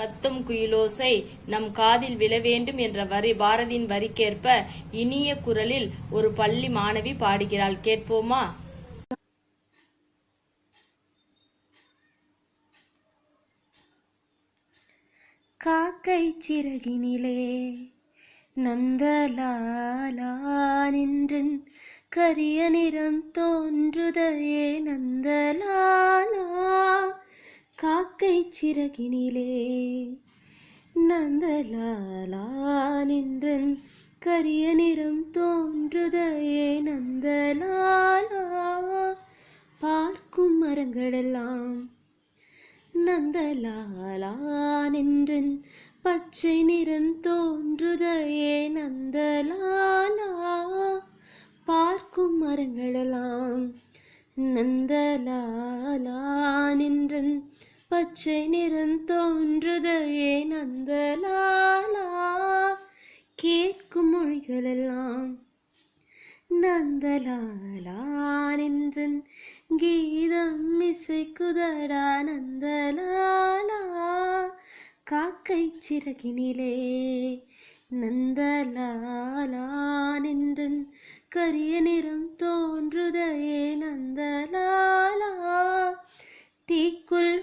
கத்தும் குயிலோசை நம் காதில் விழ வேண்டும் என்ற வரி பாரதியின் வரிக்கேற்ப இனிய குரலில் ஒரு பள்ளி மாணவி பாடுகிறாள். கேட்போமா? காக்கை சிறகினிலே நந்தலாலா நின்றன். கரிய நிறம் தோன்றுதையே நந்தலாலா. சிறகினிலே. நந்தலாலா நின்றன் கரிய நிறம் தோன்றுதையே நந்தலாலா. பார்க்கும் மரங்களெல்லாம் நந்தலாலா நின்றன் பச்சை நிறம் தோன்றுதையே நந்தலாலா. பார்க்கும் மரங்களெல்லாம் நந்தலாலா நின்றன் பச்சை நிறம் தோன்றுதையே நந்தலாலா. கேட்கும் மொழிகளெல்லாம் நந்தலாலா நின்றன். கீதம் குதடா நந்தலாலா. காக்கை சிறகினிலே நந்தலாலா நின்றன். கரிய நிறம் தோன்றுதையே நந்தலாலா. தீக்குள்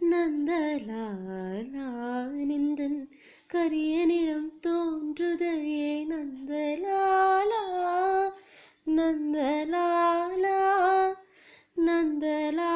நந்தலாலானிந்தன் கரிய நிறம் தோன்றுதையே நந்தலாலா நந்தலாலா நந்தலா